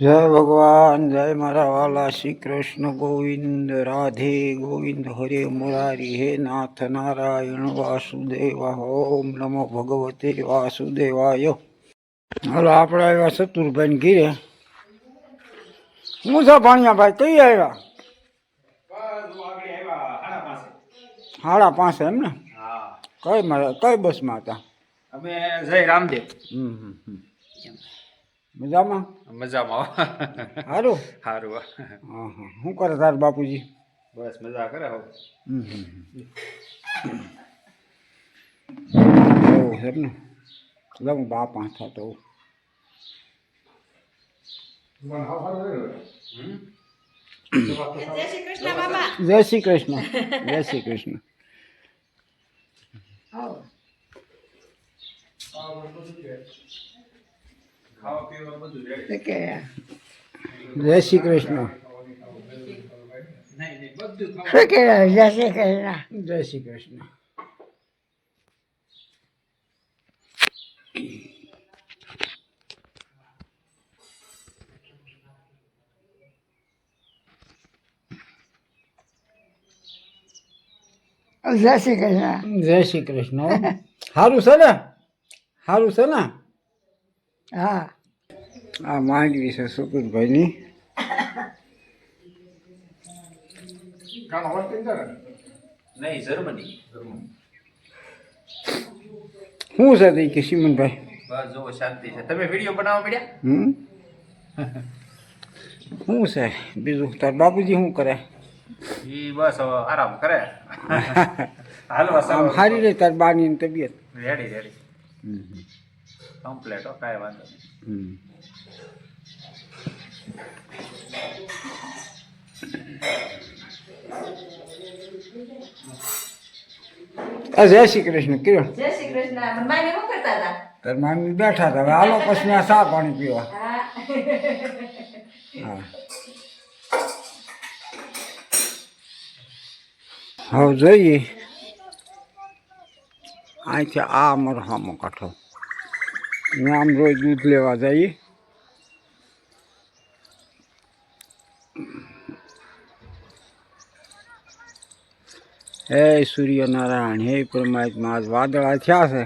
જય ભગવાન જય મારા વાલા શ્રી કૃષ્ણ ગોવિંદ રાધે ગોવિંદ હરે મુરારી હે નાથ નારાયણ વાસુદેવા ઓમ નમો ભગવતે વાસુદેવાય. હાલો આપણે આવ્યા શત્રુભાઈ હું છે ભાણિયાભાઈ કઈ આવ્યા? સાડા પાસે એમ ને? કઈ મારા કઈ બસમાં હતા? અમે જય રામદેવ. હમ હમ. મજામાં? મજામાં સારું સારું હા. હા શું કરે તાર બાપુજી? બસ મજા કરે હો. એવું છે ને હું બા પાંચ તો. જય શ્રી કૃષ્ણ જય શ્રી કૃષ્ણ. પીવા બધું રેડી. જય શ્રી કૃષ્ણ. નહીં નહીં બધું ખાવા જય શ્રી કૃષ્ણ. જય શ્રી કૃષ્ણ. જય શ્રી કૃષ્ણ. સારું છે ને? સારું છે ને? હા આ માંડવી છે સુકુરભાઈની નહીં જર્મની શું છે તે કે સિમનભાઈ બસ જો શાંતિ છે તમે વીડિયો બનાવવા મળ્યા હમ શું છે બીજું તાર બાપુજી શું કરે ઈ બસ હવે આરામ કરે હાલવા આમ સારું સારી રહે તાર બાની તબિયત રેડી રેડી હમ કમ્પ્લેટ હો કાંઈ વાંધો નહીં. જય શ્રી કૃષ્ણ કિરણ જય શ્રી કૃષ્ણ મમ્માને શું કરતા હતા? તાર મામી બેઠા હતા હવે હાલો પછી આ ચા પાણી પીવા. હા. હા હવે જોઈએ. અહીંથી આ અમારો હામો કાંઠો. અહીંયા આમ રોજ દૂધ લેવા જઈએ હે સૂર્યનારાયણ, હે પરમાત્મા, આજ વાદળા થયા છે.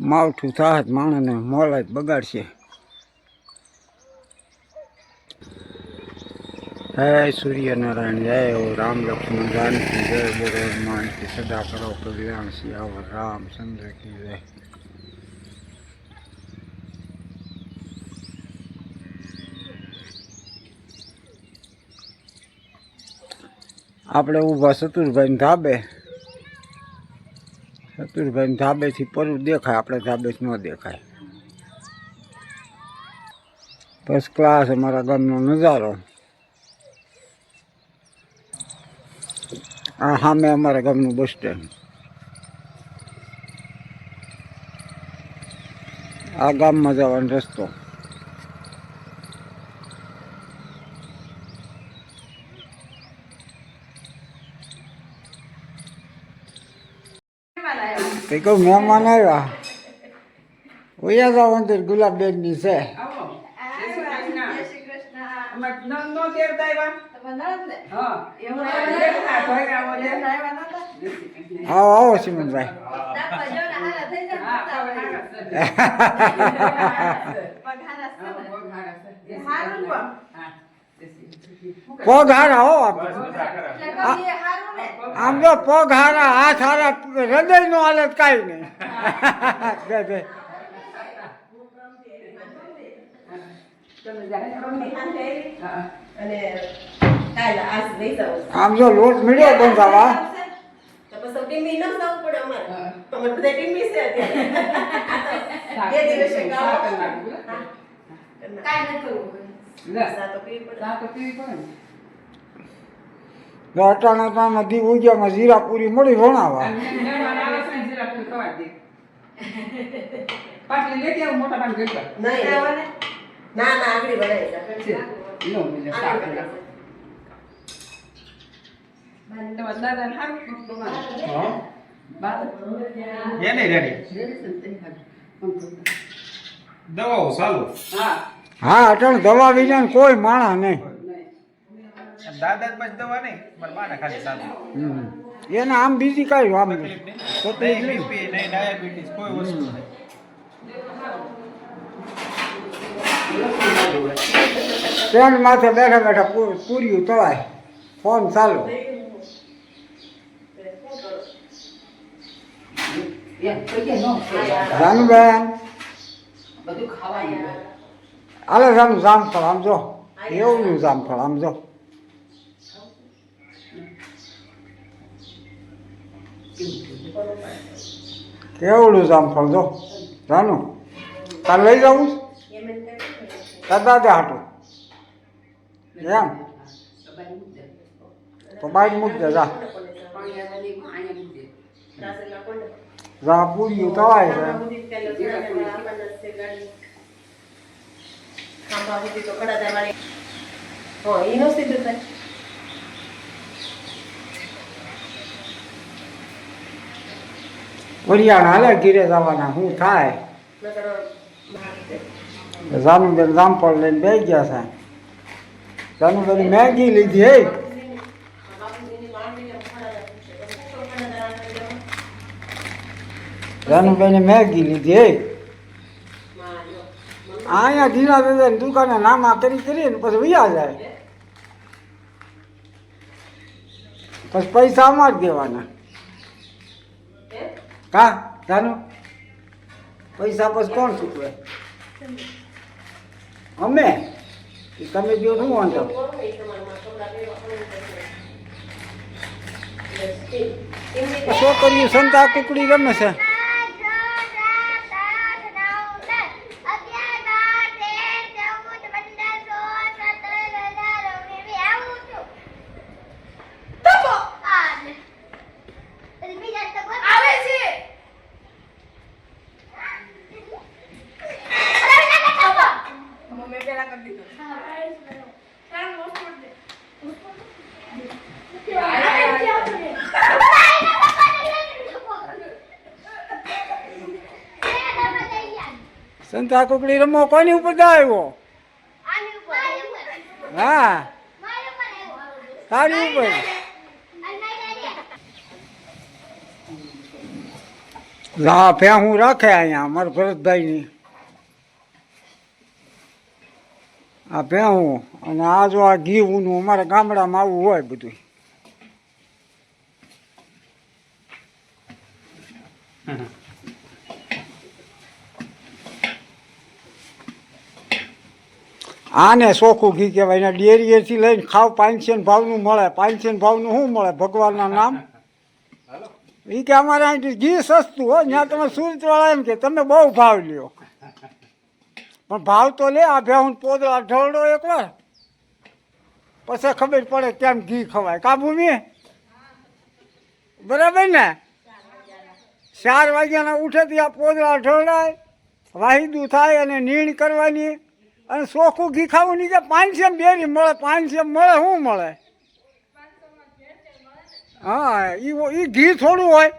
માવઠું થાત માણસને મોલા જ બગાડશે. હે સૂર્યનારાયણ, જય ઓ રામ લક્ષ્મણ, જાનકી, જય બોલો હનુમાન સદા કરો કલ્યાણ સિયાવર રામચંદ્ર કી જય. આપણે ઊભા શતુરભાઈ ધાબે ચતુરભાઈ ધાબેથી પરુ દેખાય, આપણે ધાબે ન દેખાય. ફર્સ્ટ ક્લાસ અમારા ગામનો નજારો. આ સામે અમારા ગામનું બસ સ્ટેન્ડ આ ગામમાં જવાનો રસ્તો. કઈ કહું મહેમાન આવ્યા? ઓયા જાવ અંદર ગુલાબબેનની છે? આવો. આવો. સિમનભાઈ પગ હારા છે? હારું. પગ હારા હો? આમ તો પગ હારા હાથ હારા હૃદય નો હાલત કઈ નહીં. બે બે. અને કાલે આજ લઈ જાઉં આમ જો લોટ મળ્યો બંધાવા. કાંઈ નથી અટાણા અટાણા દી. ઉગ્યામાં જીરા પૂરી મળી ભણાવા નહીં. નહીં. ના ના આગળ બનાવી દવાઓ ચાલુ. હા. અટણ દવા વિના કોઈ માણા નહીં. દાદા જ દવા નહીં મારા બાને ખાલી સામે એને આમ બીજી કઈ આમ તકલીફ નહીં. ડાયાબિટીસ કોઈ વસ્તુ નહીં. માથે બેઠા બેઠા પૂર્યું તળાય. ફોન ચાલુ. જાનુબેન બધું ખાવાનું આલે જાનું જામફળ આમ જો એવું જામફળ આમ જો કેવડું જામફળ જો જાનુ તાર લઈ જવું તાર દાદા હાટું એમ તો બાઈક મૂક દે જા જા પૂર્યું તળાય છે હા એનો સીધું થાય. વરિયાણા હાલે ઘીરે જવાના શું થાય? જાનુબેન જામફળ લઈને બે ગયા છે. જાનુબેન મેગી લીધી હે? જાનુબેન મેગી લીધી હે? અહીંયા ઢીલા દાદા દુકાને નાના કરી કરીને પછી વૈયા જાય. પછી પૈસા અમાર દેવાના. કા? જાનું? પૈસા પછી કોણ ચૂકવે અમે? તમે જો શું વાંધો? છોકરીઓ સંતા કુકડી રમે છે? સંતા કુકડી રમો કોની ઉપર આવ્યો? હા. તારી ઉપર. હા ફે હું રાખે અહીંયા અમારા ભરતભાઈની. આ ભેહું અને આ જો આ ઘી ઊનું અમારા ગામડામાં આવું હોય બધું આને ચોખ્ખું ઘી કહેવાય. એને ડેરીએથી લઈને ખાવ પાંચસો ભાવનું મળે. પાંચસો ભાવનું શું મળે? ભગવાનના નામ? એ કે અમારે અહીંથી ઘી સસ્તું હોય ત્યાં તમે સુરતવાળા એમ કે તમે બહુ ભાવ લ્યો. પણ ભાવ તો લે આ ભેહું પોદળા ઢળડો એકવાર. પછી ખબર પડે કેમ ઘી ખવાય. કાબુમી બરાબર ને? ચાર વાગ્યાના ઉઠે ત્યાં પોદળા ઢળડાય વાહિદું થાય અને નીણ કરવાની. અને ચોખ્ખું ઘી ખાવું નહીં કે પાંચસો બેરી મળે, પાંચસો મળે, શું મળે? હા એ ઘી થોડું હોય.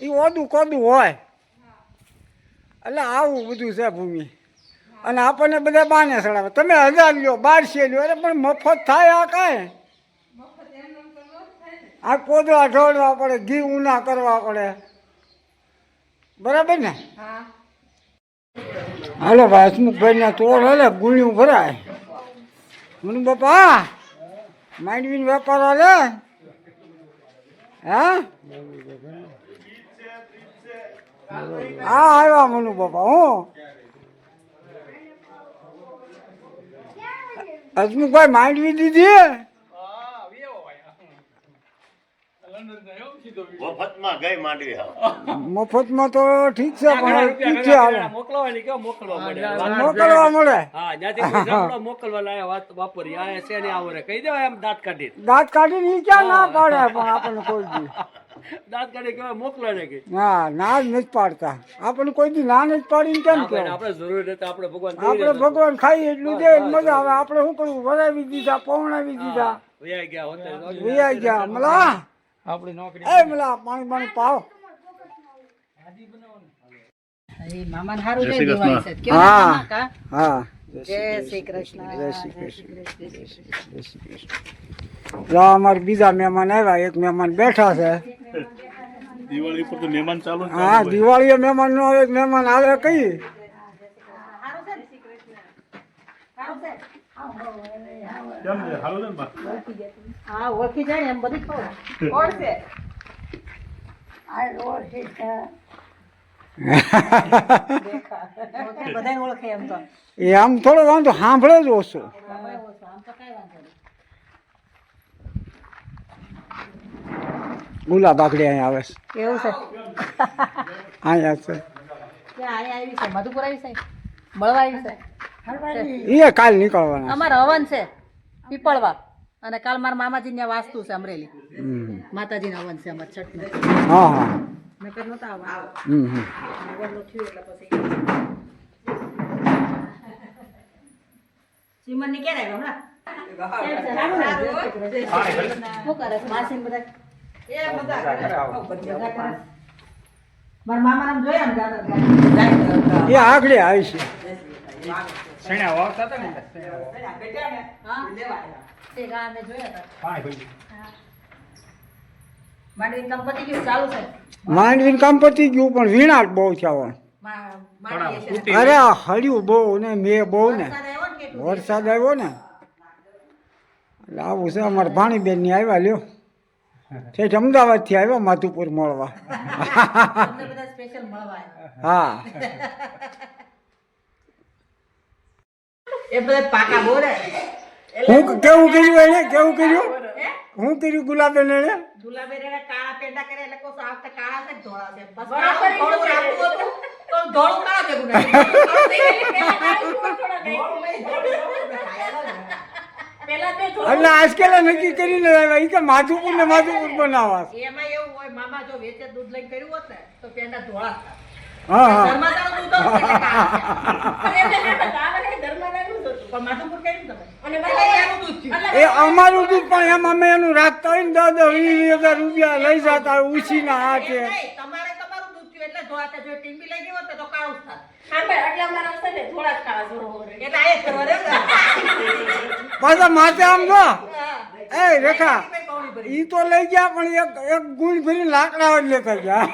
એ ઓદું કોદું હોય. એટલે આવું બધું છે ભૂમિ. અને આપણને બધા બાને ચડાવે. તમે હજાર લ્યો, બારસે લ્યો, અરે પણ મફત થાય આ કાંઈ? આ કોદળા ઢોળવા પડે, ઘી ઊના કરવા પડે. બરાબર ને? હા. હાલો ભાઈ હસમુખભાઈ ના તોડ, હાલે, ગુણ્યું ભરાય. મને બાપા, માંડવીનો વેપાર હાલે? હા? હા, આવ્યા મનુ બાપા, હું. હસમુખભાઈ માંડવી દીધી? મફતમાં ગઈ માંડવી મફતમાં તો ઠીક છે પણ ઠીક છે હાલે. મોકલવાની કેવો મોકલવા મળે? મોકલવા મળે. હા જ્યાંથી મોકલવા લાયા વાત વાપરી આ છે ને આવરે કહી દેવાય એમ દાંત કાઢી દાંત કાઢી ની ક્યાં ના પાડે પણ આપણને કોઈ દી. દાંત કાઢી કેવાય મોકલો ને કે? ના ના જ નથી પાડતા. આપણને કોઈ દી ના નથી પાડીને કેમ કે આપણે જરૂર નથી આપણે ભગવાન આપણે ભગવાન ખાઈ એટલું દે મજા આવે. આપણે શું કરવું વરાવી દીધા પૌણાવી દીધા. વયા ગયા હોતે વિયા ગયા મલા! આપણી નોકરી એ મલા પાણી પાણી પાવ અમારે બીજા મહેમાન આવ્યા. એક મહેમાન બેઠા છે. દિવાળી પર તો મહેમાન ચાલુ હા દિવાળીએ મહેમાન નો એક મહેમાન આવે કઈ? કેમ છે? હાલો ને બા? હા ઓળખી જાય ને એમ બધી ખબર. ઓળખે આ ઓળખે એમ તો. એ આમ થોડો વાંધો સાંભળે જ ઓછો. ગુલાબ બાકડી અહીંયા આવે છે. એવું છે. અહીંયા છે. મધુપુર આવી છે? મળવા આવી છે? એ કાલ નીકળવાના અમારે હવન છે પીપળવા. અને કાલ મારા મામાજી ત્યાં વાસ્તુ છે અમરેલી. માતાજી માતાજીના હવન છે અમારે છઠ હા હા. નકર નતા આવવાના. હમ હમ. એટલે પછી. ચીમનની ક્યારે આવ્યો હમણાં? ને? મારા આમ જોયા એ આગળ આવી છે. શેણા વાવતા હતા ને? શેણા ને હા? તે ગા મે જોયા હતા. પાણી ભરી માંડવી કામ પતી ગયું ચાલુ છે? માંડવી કામ પતી ગયું પણ વીણા બહુ થયા અરે આ હળ્યું બહુ ને મેં બહુ ને. વરસાદ આવ્યો ને આવ્યો એટલે આવું છે અમારે ભાણીબેનની આવ્યા લ્યો. ઠેઠ અમદાવાદથી આવ્યા માધુપુર મળવા આવ્યા. હા. એ બધા પાકા બોરે. હું કેવું કર્યું એને? કેવું કર્યું? હું? કર્યું ગુલાબેન એને? ગુલાબેરીના કાળા પેંડા કરે એટલે કહું છું, કાળા છે ધોળા છે? બસ બરાબર કાળું એ થોડું જ રાખવું હતું, તો ધોળું કાળા ભેગું નાખ્યું. પેલા બે થોડું- એટલે આજકાલ નક્કી કરીને આવ્યા કે માધુપુર ને માધુપુર બનાવવા. એમાં એવું હોય મામા જો વેચે દૂધ લઈને કર્યું હોત ને તો પેંડા ધોળા. હા હા ધર્માદાનું દૂધ હતું એટલે કાળા છે. પણ એમને કહેતા હતા, આ વખતે ધર્માદાનું દૂધ હતું. પણ માધવપુર કર્યું તમે અને બધા એનું દૂધ થયું એ અમારું દૂધ પણ એમ અમે એનું રાખતા હોય ને દસ દસ વીસ વીસ હજાર રૂપિયા લઈ જતા હોય ઉછીના હાથે નહીં, તમારે તમારું દૂધ થયું એટલે ધોળા થાત. જો ટીમ્બી લઈ ગઈ હોત ને તો કાળું જ થાત. હા ભાઈ એટલે અમારા હશે ને થોડા જ કાળા જોરો હોય એટલે આ કરવા દે. પાછા માથે આમ જો એ રેખા ભરી. ઈ તો લઈ ગયા પણ એક એક ગુણ ભરી લાકડા જ લેતા ગયા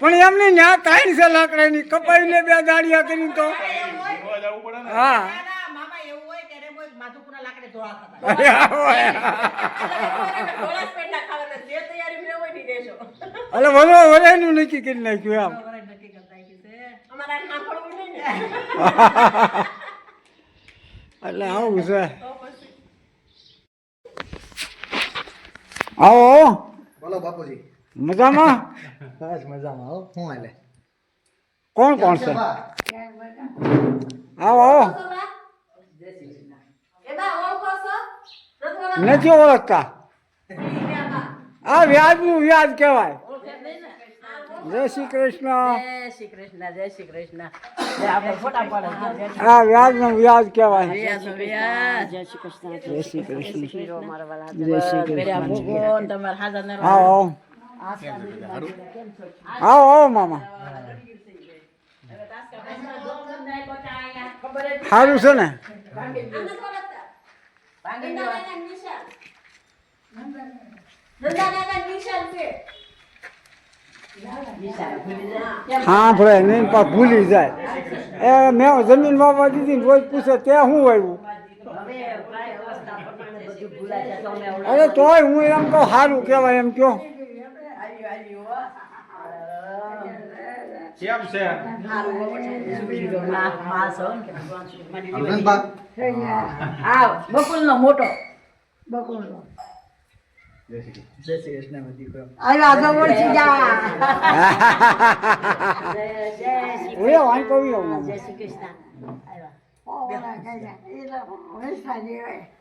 પણ એમને ન્યા કાઈ છે લાકડાની? કપાઈને બે દાડિયા કરી તો. હા. ના, ના, અરે લાકડે ની વધુ વધારેનું નક્કી કરી નાખ્યું ને એટલે આવું છે. આવો બોલો બાપુજી. મજામાં? બસ મજામાં હો. હું હાલે? કોણ કોણ છે? આવો આવો. નથી ઓળખતા? આ વ્યાજ વ્યાજનું વ્યાજ કહેવાય. જય શ્રી કૃષ્ણ. જય શ્રી કૃષ્ણ જય શ્રી કૃષ્ણ. હા વ્યાજનું આ વ્યાજનું વ્યાજ કહેવાય. જય શ્રી કૃષ્ણ જય શ્રી કૃષ્ણ. જય શ્રી કૃષ્ણ. તમારા હાજર ને આવો મામા સારું છે ને હા સાંભળે નહીં પણ ભૂલી જાય એ મેં જમીન વાવવા દીધી ને રોજ પૂછે ત્યાં શું આવ્યું અરે તોય હું. એમ કહું સારું કહેવાય એમ કયો કેમ છે? અરવિંદબા. આ બકુલ નો મોટો એવું મામા.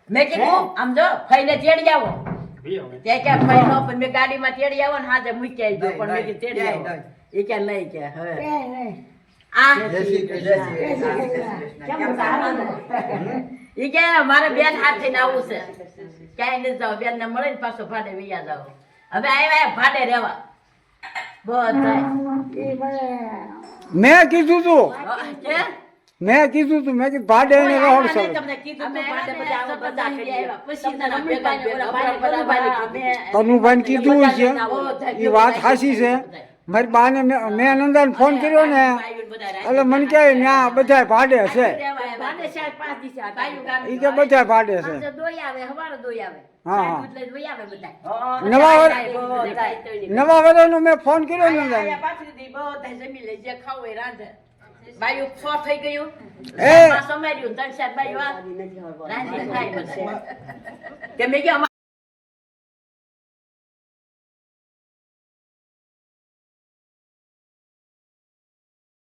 મેં કીધું આમ જો ફઈને તેડી આવો તે કે ફઈ નો પણ મેં ગાડીમાં તેડી આવો ને હાજે મૂકી આવજો પણ મેં કીધું તેડી આવો. એ કે નહીં કે હવે. આ. જય શ્રી કૃષ્ણ ઈ કે મારે બેન હાથે ને આવું છે. ક્યાંય નહીં જાવ બેન ને મળે ને પાછો ભાડે વૈયા જાવ હવે આવ્યા ભાડે રહેવા. બધા મેં કીધું તું. કે? મેં કીધું તું મેં કીધું ભાડે એને રોડ સર તમને કીધું છે એ વાત સાચી છે. મારી બાને મેં નંદાને ફોન કર્યો ને. એટલે મને કહે આ બધા ભાડે છે. એ કે બધા ભાડે છે. હા હા. એટલે દોઈ આવે બધા હા, નવા. નવા વર્ષનો મેં ફોન કર્યો નંદાને. બાયું સો થઈ ગયું. એ સમાર્યું ત્રણ સાહેબ બાયું આ ખાય બધા. તે મેં કીધું